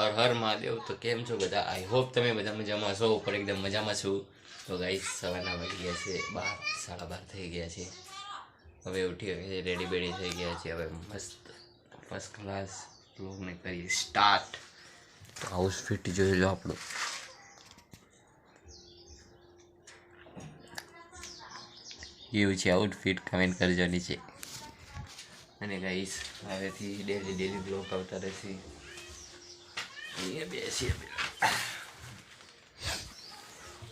હર હર મહાદેવ. તો કેમ છો બધા? આઈ હોપ તમે બધા મજામાં છો. ઉપર એકદમ મજામાં છું. તો ગાઈસ સવારના વાગી ગયા છે. બાર, સાડા બાર થઈ ગયા છે. હવે ઉઠી, હવે રેડી બેડી થઈ ગયા છે. હવે મસ્ત ફર્સ્ટ ક્લાસ બ્લોગને કરીએ. સ્ટાર્ટ તો ફિટ જોઈ લો આપણું. કેવું છે આઉટફિટ કમેન્ટ કરજો નીચે. અને ગાઈસ હવેથી ડેલી ડેલી બ્લોગ આવતા રહેશે. અહીંયા બેસીએ પેલા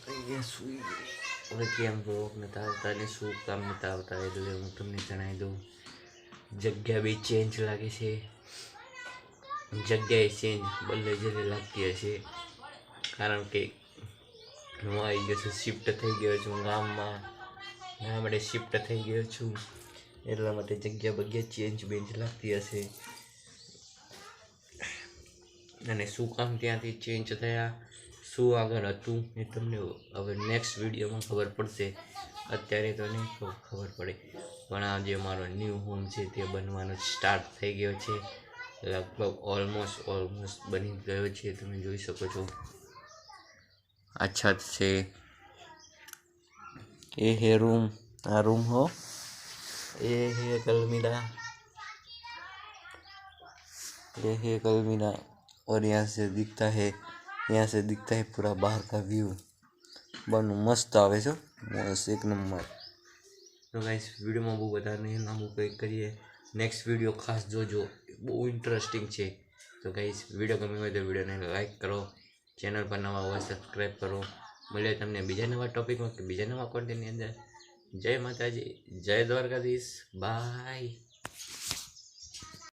અહીંયા સુઈ ગઈ હવે કેમ બ્લોગ નતા આવતા ને શું કામ નતા આવતા એટલે હું તમને જણાવી દઉં જગ્યા બી ચેન્જ લાગે છે જગ્યાએ ચેન્જ બદલે જયારે લાગતી હશે કારણ કે હું આવી ગયો છું શિફ્ટ થઈ ગયો છું ગામમાં ગામડે શિફ્ટ થઈ ગયો છું એટલા માટે જગ્યા બગ્યા ચેન્જ બેન્જ લાગતી હશે અને શું કામ ત્યાંથી ચેન્જ થયા? શું આગળ હતું? એ તમને હવે નેક્સ્ટ વિડીયોમાં ખબર પડશે. અત્યારે તો નહીં ખબર પડે. પણ આ જે મારો ન્યૂ હોમ છે તે બનવાનો સ્ટાર્ટ થઈ ગયો છે. લગભગ ઓલમોસ્ટ ઓલમોસ્ટ બની ગયો છે. તમે જોઈ શકો છો. અચ્છા છત છે. એ હે રૂમ આ રૂમ હો. એ હે કલમીરા. એ હે કલમીના और यहाँ से दिखता है यहाँ से दिखता है पूरा बाहर का व्यू બનુ મસ્ત આવે છે મસ્ત એક નંબર તો ગાઈસ વિડીયોમાં બહુ બધા નહીં લાંબુ કંઈક કરીએ નેક્સ્ટ વિડીયો ખાસ જોજો બહુ ઇન્ટરેસ્ટિંગ છે તો ગાઈસ વિડીયો ગમ્યો હોય તો વિડીયોને લાઈક કરો ચેનલ પર નવા હોય સબસ્ક્રાઈબ કરો મળીએ તમને બીજા નવા ટોપિકમાં કે બીજા નવા કોન્ટેન્ટની અંદર જય માતાજી જય દ્વારકાધીશ બાય